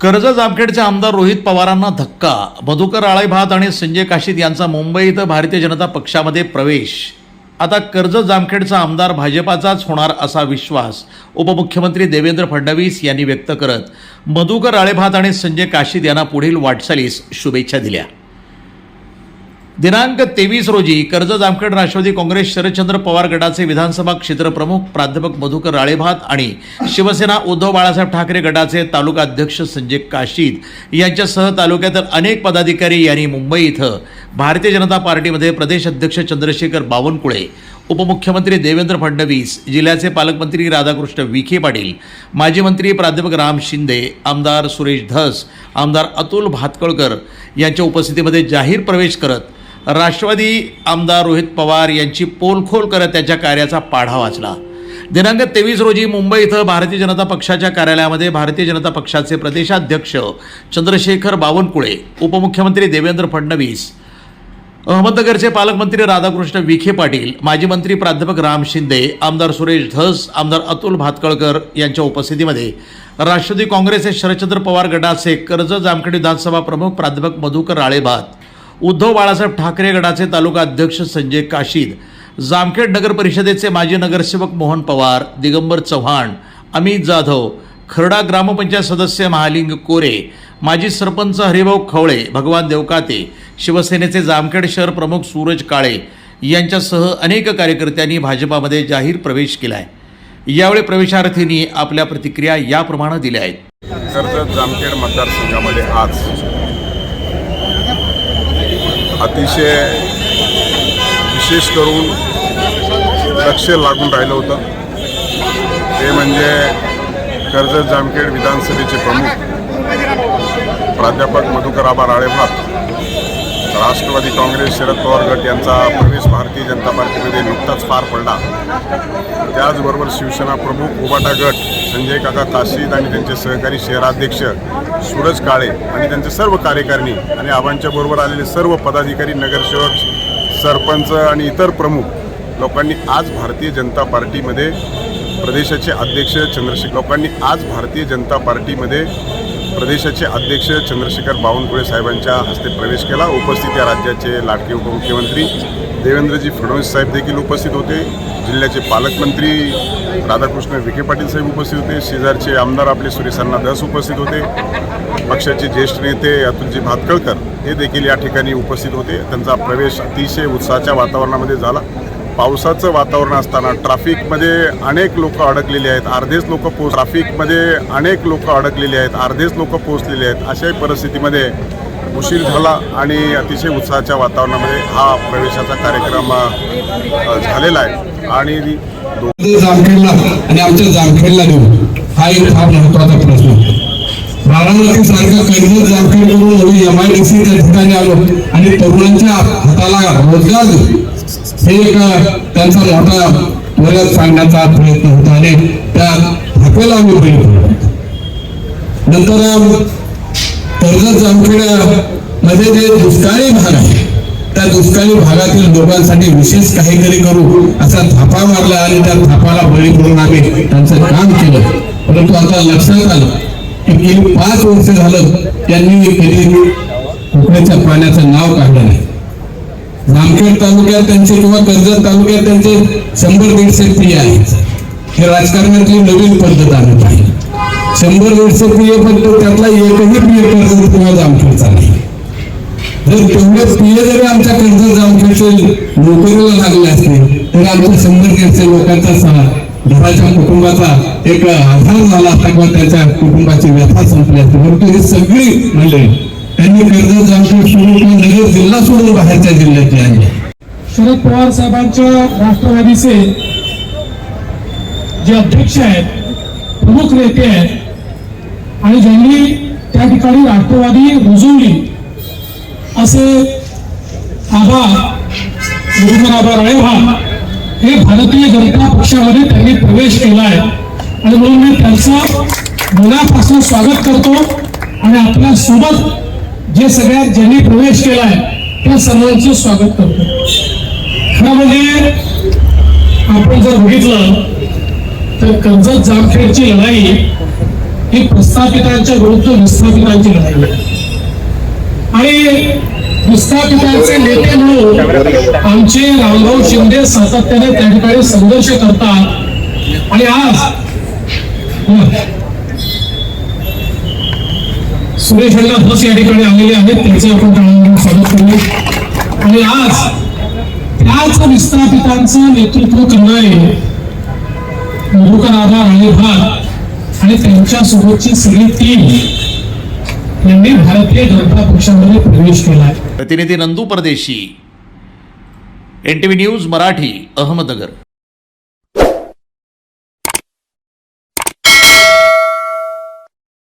कर्जत जामखेडचे आमदार रोहित पवारांना धक्का मधुकर आळेभात आणि संजय काशीद यांचा मुंबई इथं भारतीय जनता पक्षामध्ये प्रवेश. आता कर्जत जामखेडचा आमदार भाजपाचाच होणार असा विश्वास उपमुख्यमंत्री देवेंद्र फडणवीस यांनी व्यक्त करत मधुकर आळेभात आणि संजय काशीद यांना पुढील वाटचालीस शुभेच्छा दिल्या. दिनांक तेवीस रोजी कर्ज जामखेड राष्ट्रवादी काँग्रेस शरदचंद्र पवार गटाचे विधानसभा क्षेत्रप्रमुख प्राध्यापक मधुकर राळेभात आणि शिवसेना उद्धव बाळासाहेब ठाकरे गटाचे तालुका अध्यक्ष संजय काशीद यांच्यासह तालुक्यातील अनेक पदाधिकारी यांनी मुंबई इथं भारतीय जनता पार्टीमध्ये प्रदेश अध्यक्ष चंद्रशेखर बावनकुळे उपमुख्यमंत्री देवेंद्र फडणवीस जिल्ह्याचे पालकमंत्री राधाकृष्ण विखे पाटील माजी मंत्री प्राध्यापक राम शिंदे आमदार सुरेश धस आमदार अतुल भातकळकर यांच्या उपस्थितीमध्ये जाहीर प्रवेश करत राष्ट्रवादी आमदार रोहित पवार यांची पोलखोल करत त्याच्या कार्याचा पाढा वाचला. दिनांक तेवीस रोजी मुंबई इथं भारतीय जनता पक्षाच्या कार्यालयामध्ये भारतीय जनता पक्षाचे प्रदेशाध्यक्ष चंद्रशेखर बावनकुळे उपमुख्यमंत्री देवेंद्र फडणवीस अहमदनगरचे पालकमंत्री राधाकृष्ण विखे पाटील माजी मंत्री प्राध्यापक राम शिंदे आमदार सुरेश धस आमदार अतुल भातकळकर यांच्या उपस्थितीमध्ये राष्ट्रवादी काँग्रेसचे शरदचंद्र पवार गटाचे कर्जत जामखेड विधानसभा प्रमुख प्राध्यापक मधुकर राळेभात उद्धव बाळासाहेब ठाकरे गटाचे तालुका अध्यक्ष संजय काशीद जामखेड नगर परिषदेचे माजी नगरसेवक मोहन पवार दिगंबर चव्हाण अमित जाधव खरडा ग्रामपंचायत सदस्य महालिंग कोरे माजी सरपंच हरिभाऊ खवळे भगवान देवकाते शिवसेनेचे जामखेड शहर प्रमुख सूरज काळे यांच्यासह अनेक कार्यकर्त्यांनी भाजपामध्ये जाहीर प्रवेश केला आहे यावेळी प्रवेशार्थींनी आपल्या प्रतिक्रिया याप्रमाणे दिल्या आहेत. कर्जत जामखेड मतदारसंघामध्ये आज अतिशय विशेष करून लक्ष लागून राहिलं होतं. ते म्हणजे कर्जत जामखेड विधानसभेचे प्रमुख प्राध्यापक मधुकर आबा राळेभात. राष्ट्रवादी काँग्रेस शरद पवार गट यांचा प्रवेश भारतीय जनता पार्टीमध्ये नुकताच पार पडला. त्याचबरोबर शिवसेना प्रमुख उबाटा गट संजय काका काशीद आणि त्यांचे सहकारी शहराध्यक्ष सूरज काळे आणि त्यांचे सर्व कार्यकारिणी आणि आबांच्या बरोबर आलेले सर्व पदाधिकारी नगरसेवक सरपंच आणि इतर प्रमुख लोकांनी आज भारतीय जनता पार्टीमध्ये प्रदेशाचे अध्यक्ष चंद्रशेखर लोकांनी आज भारतीय जनता पार्टीमध्ये प्रदेशाचे अध्यक्ष चंद्रशेखर बावनकुळे साहेबांच्या हस्ते प्रवेश केला. उपस्थित या राज्याचे लाडके उपमुख्यमंत्री देवेंद्रजी फडणवीस साहेब देखील उपस्थित होते. जिल्ह्याचे पालकमंत्री राधाकृष्ण विखे पाटील साहेब उपस्थित होते. शेजारचे आमदार आपले सुरेशांना दस उपस्थित होते. पक्षाचे ज्येष्ठ नेते अतुलजी भातकळकर हे देखील या ठिकाणी उपस्थित होते. त्यांचा प्रवेश अतिशय उत्साहाच्या वातावरणामध्ये झाला. पावसाचं वातावरण असताना ट्रॅफिकमध्ये अनेक लोक अडकलेली आहेत. अर्धेच लोक पोच ट्रॅफिकमध्ये अनेक लोक अडकलेली आहेत. अर्धेच लोक पोहोचलेले आहेत. अशाही परिस्थितीमध्ये उशीर झाला आणि अतिशय उत्साहाच्या वातावरणामध्ये हा प्रवेशाचा कार्यक्रम झालेला आहे. आणि जामखेडला आणि आमच्या जामखेडला देऊ हा एक फार महत्त्वाचा प्रश्न बारामती सारखा कर्जत जामखेड करून आम्ही एम आय डी सी त्या ठिकाणी आलो. आणि तरुणांच्या हाताला रोजगार हे एक त्यांचा मोठा त्वरित सांगण्याचा प्रयत्न होता आणि त्या धापेला आम्ही बळी नंतर कर्जत जामखेड्यामध्ये मध्ये जे दुष्काळी भाग आहे त्या दुष्काळी भागातील लोकांसाठी विशेष काहीतरी करू असा थापा मारला आणि त्या थापाला बळी पडून आम्ही त्यांचं काम केलं. परंतु आता लक्षात आलं की गेली पाच वर्ष झालं त्यांनी कधी कोकणाच्या पाण्याचं नाव काढलं नाही. जामखेड तालुक्यात त्यांचे किंवा कर्जत तालुक्यात त्यांचे शंभर दीडशे पी आहेत. हे राजकारणातली नवीन पद्धत आणत आहे शंभर दीडशे पीए पण त्यातला एकही पीए कर्जत किंवा जामखेडचा नाही. जर तेवढे पीए जरी आमच्या कर्जत जामखेडचे नोकरीला लागले असते तर आमच्या शंभर दीडशे लोकांचा सा- घराच्या कुटुंबाचा एक आधार झाला असता किंवा त्यांच्या कुटुंबाची व्यथा संपली असते. परंतु ही सगळी मंडळी त्यांनी कर्जत जामखेड सोडून किंवा नगर जिल्हा सोडून बाहेरच्या जिल्ह्यातली आणली शरद पवार साहेबांच्या राष्ट्रवादीचे जे अध्यक्ष आहेत प्रमुख नेते आहेत आणि ज्यांनी त्या ठिकाणी राष्ट्रवादी रुजवली असे आबा मुरुगन आबा राळेभा भारतीय जनता पक्षामध्ये त्यांनी प्रवेश केला आहे आणि म्हणून मी त्यांचं मनापासून स्वागत करतो. आणि आपल्यासोबत जे सगळ्यात ज्यांनी प्रवेश केला आहे त्या सर्वांचे स्वागत करतो. खरं म्हणजे आपण जर बघितलं तर कर्जत जामखेडची लढाई ही प्रस्थापितांच्या विरुद्ध विस्थापितांची लढाई आहे. आणि विस्थापितांचे नेते म्हणून आमचे रामभाऊ शिंदे सातत्याने त्या ठिकाणी संघर्ष करतात. आणि आज हो. सुरेश अण्णा बस या ठिकाणी आलेले आहेत त्यांचे आपण टाळ्यांनी स्वागत करू. आणि आज त्याच विस्थापितांचं नेतृत्व करणारे मधुकर आणि भाग आणि त्यांच्यासोबतची सगळी टीम यांनी भारतीय जनता पक्षामध्ये प्रवेश केला आहे प्रतिनिधी Nandu Pardeshi N T V news Marathi Ahmednagar.